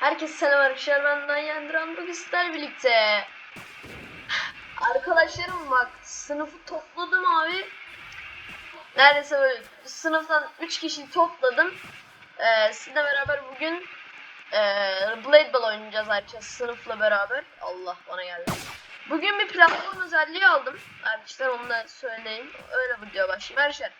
Herkese selam arkadaşlar ben Nayan Duran. Bugün sizlerle birlikte Arkadaşlarım bak sınıfı topladım abi. Neredeyse böyle sınıftan 3 kişiyi topladım. Ee, Sizle beraber bugün ee, Blade Ball oynayacağız arkadaşlar sınıfla beraber. Allah bana geldi. Bugün bir platform özelliği aldım. Arkadaşlar onu da söyleyeyim. Öyle video başlayayım. Arkadaşlar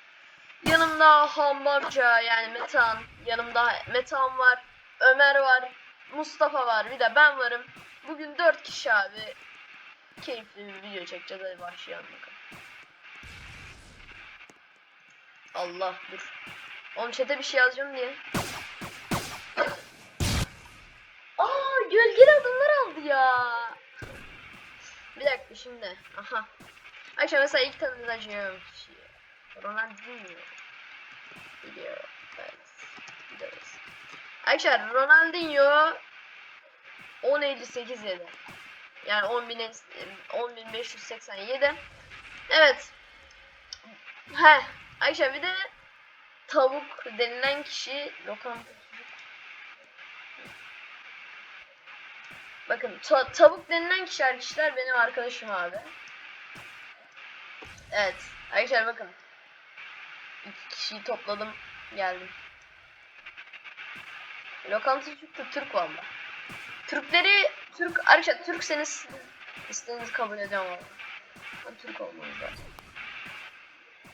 Yanımda Hambarca yani Metan Yanımda Metan var Ömer var Mustafa var bir de ben varım. Bugün 4 kişi abi. Keyifli bir video çekeceğiz hadi başlayalım bakalım. Allah dur. Oğlum chat'e bir şey yazacağım diye. Aa gölgeli adımlar aldı ya. Bir dakika şimdi. Aha. Akşam mesela ilk tanıtacağım kişi. Ronaldinho. Video. Evet. Gidiyoruz. Arkadaşlar Ronaldinho 10.58 yedi. Yani 10.000 10.587. Evet. He. Ayşe bir de tavuk denilen kişi lokanta Bakın ta- tavuk denilen kişi arkadaşlar benim arkadaşım abi. Evet. Arkadaşlar bakın. İki kişiyi topladım. Geldim. Lokantacık da Türk valla. Türkleri, Türk, arkadaşlar Türkseniz istediğinizi kabul ediyorum ama. Ben Türk olmanız lazım.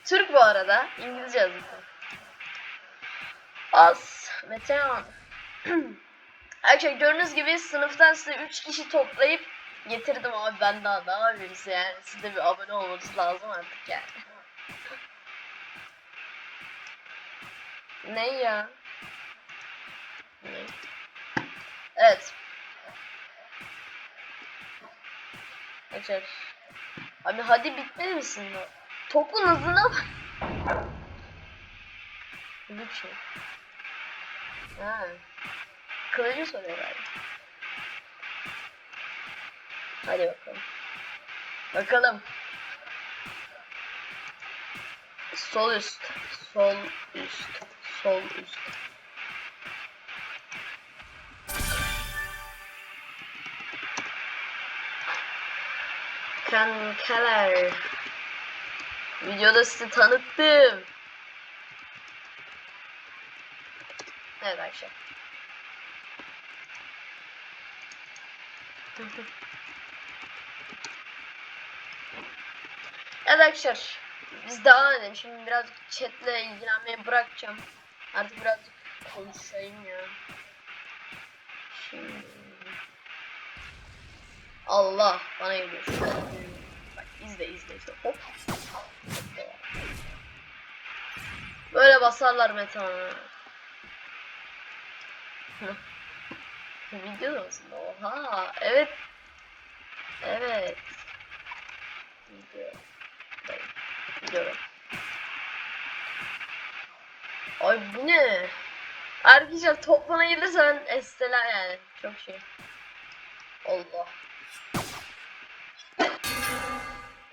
Türk bu arada. İngilizce yazısı. Az. Metehan. arkadaşlar gördüğünüz gibi sınıftan size 3 kişi toplayıp getirdim ama ben daha yapayım size yani. Siz de bir abone olmanız lazım artık yani. ne ya? Evet. Açar. Abi hadi bitmedi misin bu? Topun hızına bak. Bir şey. Ha. Kılıcı soruyor galiba. Hadi bakalım. Bakalım. Sol üst. Sol üst. Sol üst. Kankalar. Videoda sizi tanıttım. Evet Ayşe. evet arkadaşlar. Biz devam edelim. Şimdi birazcık chatle ilgilenmeyi bırakacağım. Artık birazcık konuşayım ya. Şimdi... Allah bana geliyor. Bak izle izle izle. Hop. Böyle basarlar metanı. Video da olsun. Oha. Evet. Evet. Video. Video. Ay bu ne? Arkadaşlar toplana gelirse ben estela yani. Çok şey. Allah.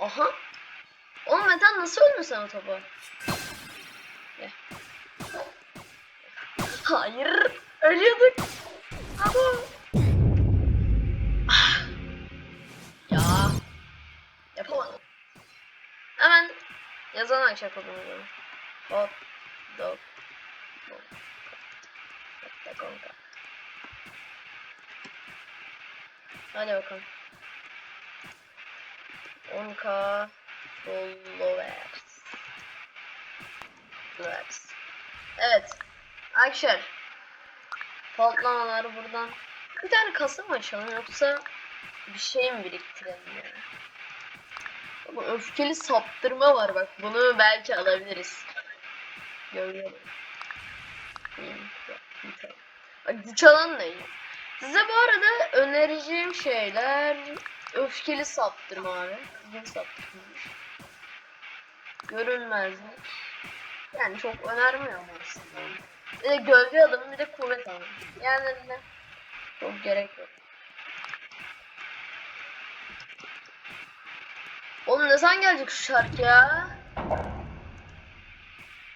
Aha. Oğlum neden nasıl ölmüyorsun o topu? Gel. Hayır. Ölüyorduk. Ama. Ah. Ya. Yapamadım. Hemen yazan açacak kodumuzu. Hot dog. Hot dog. Hadi bakalım. 10k followers. Followers. Evet. Arkadaşlar. Patlamaları buradan. Bir tane kasa mı açalım yoksa bir şey mi biriktirelim yani? Ama öfkeli saptırma var bak. Bunu belki alabiliriz. Görüyorum. Güç alan ne? Size bu arada önereceğim şeyler öfkeli saptırma abi. Öfkeli saptırma. Görünmezlik. Yani çok önermiyorum aslında. Bir de gölge alımı bir de kuvvet alımı. Yani de çok gerek yok. Oğlum ne zaman gelecek şu şarkı ya?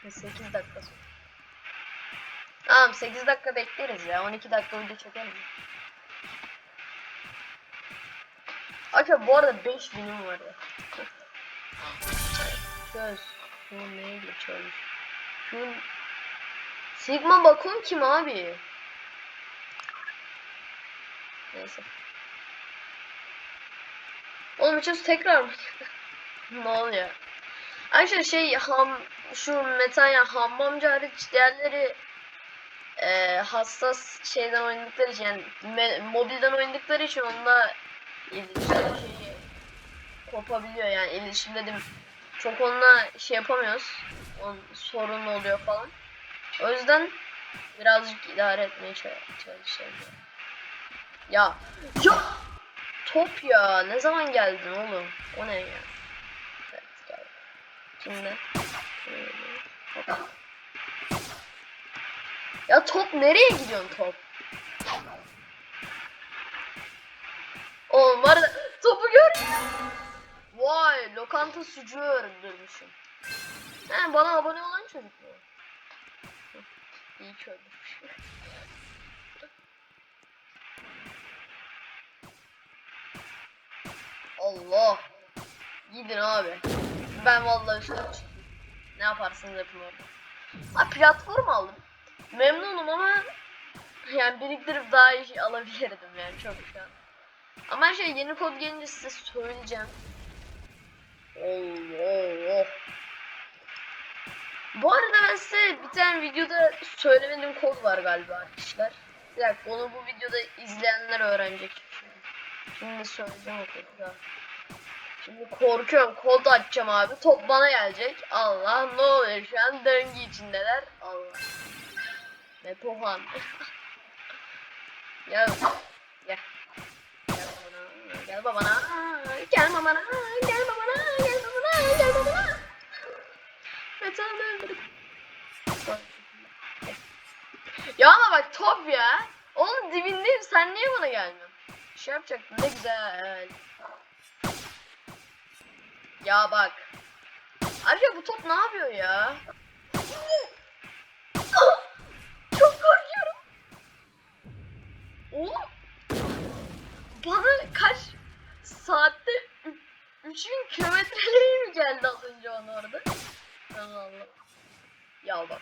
8 dakika sonra. Tamam 8 dakika bekleriz ya. 12 dakika video çekerim. Arkadaşlar bu arada 5000'im var ya. Çöz. Şunu neyle çöz? Şunu... Sigma bakın kim abi? Neyse. Oğlum çöz tekrar mı? ne oluyor? Arkadaşlar şey ham şu metal ya hammamcı hariç diğerleri e, hassas şeyden oynadıkları için yani mobilden oynadıkları için onunla iletişim şeyi kopabiliyor yani. İletişim dedim çok onunla şey yapamıyoruz. On sorun oluyor falan. O yüzden birazcık idare etmeye çalış- çalışıyorum. Ya ya! Top ya! Ne zaman geldin oğlum? O ne ya? Evet gel. Şimdi Hop. ya top nereye gidiyorsun top Oğlum var topu gör. Vay lokanta sucuğu öldürmüşüm. He bana abone olan çocuk mu? İyi ki. Allah. Gidin abi. Ben vallahi üstüne çıktım. Ne yaparsınız yapın orada. Ha platform aldım. Memnunum ama yani biriktirip daha iyi şey alabilirdim yani çok şu an. Ama her şey yeni kod gelince size söyleyeceğim. Oh. Bu arada ben size bir tane videoda söylemediğim kod var galiba arkadaşlar. Bir dakika onu bu videoda izleyenler öğrenecek. Şimdi söyleyeceğim o kodu da. Şimdi korkuyorum kod açacağım abi. Top bana gelecek. Allah ne oluyor şu an döngü içindeler. Allah. Ne pohan. Gel. Gel. Gel babana. Gel babana. Gel babana. Gel babana. Gel babana. Metanı öldürdüm. Ya ama bak top ya. Onun dibindeyim. Sen niye bana gelmiyorsun? Şey yapacaktın ne güzel. Ya bak. Ayrıca bu top ne yapıyor ya? Çok korkuyorum. Oğlum. Bana kaç saatte 3000 kilometreleri mi geldi az önce onu orada? Allah Allah. Ya bak.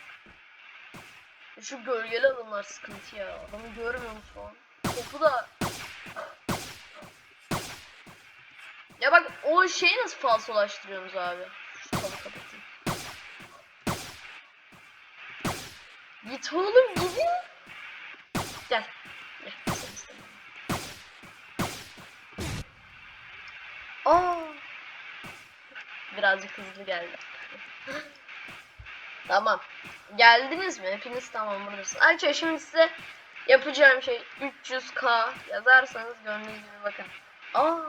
Şu gölgeli adamlar sıkıntı ya. Adamı görmüyorum şu an. Topu da... Ya bak o şeyi nasıl falsolaştırıyorsunuz abi? Şu kalı kapatayım. Git oğlum gidin. Birazcık hızlı geldi. tamam. Geldiniz mi? Hepiniz tamam buradasınız. Arkadaşlar şimdi size yapacağım şey 300k yazarsanız gördüğünüz gibi bakın. Aa.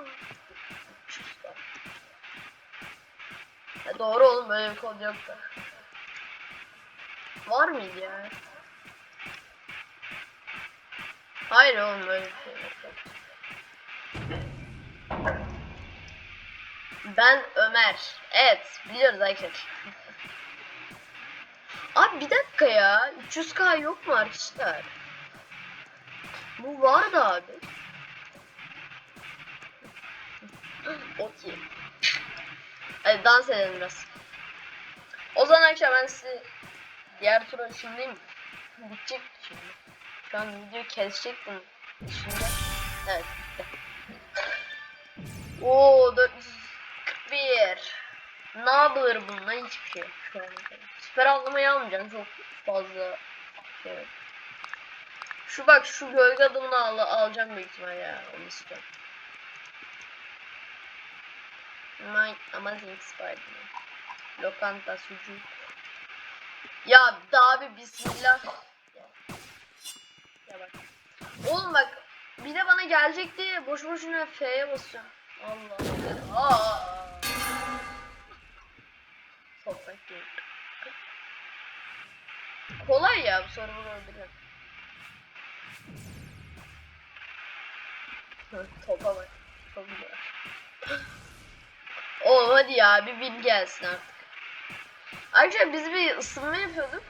300k. Ya doğru oğlum böyle bir kod yoktu. Var mıydı ya? Hayır oğlum böyle bir şey yok. Ben Ömer. Evet biliyoruz arkadaşlar. Abi bir dakika ya. 300k yok mu arkadaşlar? Bu vardı abi. Okey. Hadi dans edelim biraz. O zaman arkadaşlar ben sizi diğer tura ışınlayayım. Bitecek şimdi. Şu an videoyu kesecektim. Şimdi. Evet. Oo 441. Ne yapılır bununla hiçbir şey şu an. Süper anlamayı almayacağım çok fazla şey yok. Şu bak şu gölge adımını al alacağım büyük ihtimal ya onu istiyorum. My Amazing Spider-Man. Lokanta sucuk. Ya daha bir bismillah. Ya. ya bak. Oğlum bak bir de bana gelecek diye boş boşuna F'ye basacağım. Allah Allah. Aa. Kolay ya bu soru bunu öldürüyor. Topa bak. Çok güzel. Oo hadi ya bir win gelsin artık. Ayrıca biz bir ısınma yapıyorduk.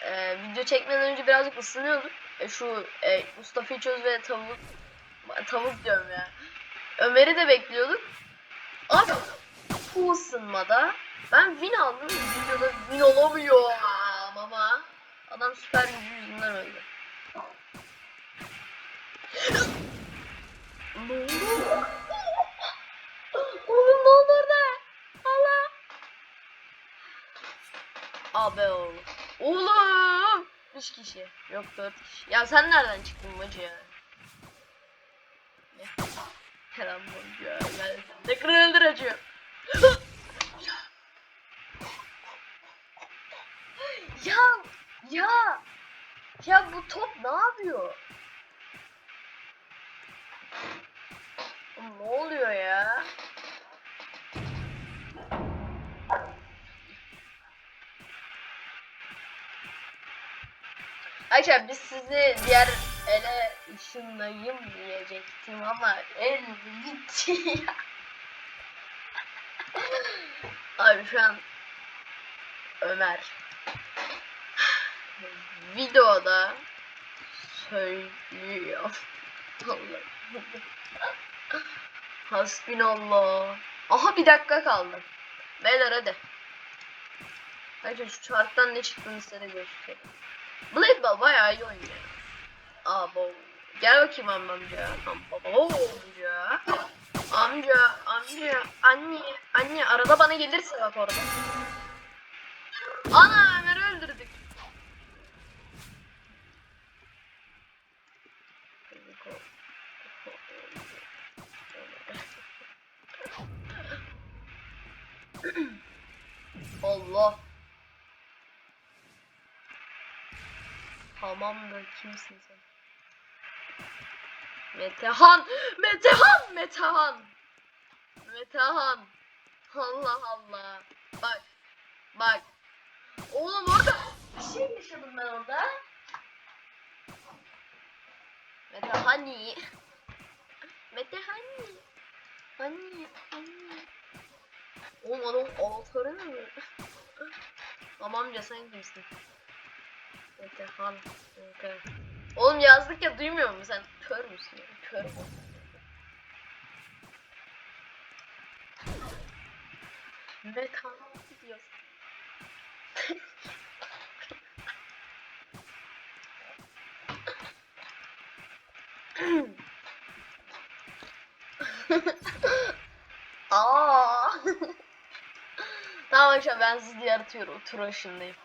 e, video çekmeden önce birazcık ısınıyorduk. E, şu e, Mustafa İçöz ve tavuk tavuk diyorum ya. Ömer'i de bekliyorduk. Abi bu ısınmada ben win aldım. Videoda win olamıyor ama adam süper gücü yüzünden öldü. Ne oldu? Oğlum ne oldu orada? Allah. Abi oğlum. Oğlum. 3 kişi. Yok 4 kişi. Ya sen nereden çıktın bacı ya? Ne? Kerem bacı ya. Ben tekrar öldüreceğim. ya ya ya bu top ne yapıyor? Ne oluyor ya? Arkadaşlar biz sizi diğer ele ışınlayayım diyecektim ama el gitti ya. Abi şu an Ömer videoda söylüyor. Hasbinallah. Aha bir dakika kaldı. Beyler hadi. Hadi şu çarktan ne çıktığını size göstereyim. Blade Ball bayağı iyi oynuyor. Abo. Gel bakayım am- amca. Abo amca. Amca, amca, anne, anne arada bana gelirse bak orada. Ana Allah. Tamamdır kimsin sen? Metehan! Metehan! Metehan! Metehan! Allah Allah. Bak. Bak. Oğlum orada bir şey yaşadım ben orada. Metehani. Metehani. Hani, hani. Oğlum adam anahtarı ne? Tamamca sen kimsin? Metehan. Okay. Oğlum yazdık ya duymuyor musun sen? Kör müsün ya? Kör mü? Metehan diyorsun. Arkadaşlar ben sizi yaratıyorum. Tur aşındayım.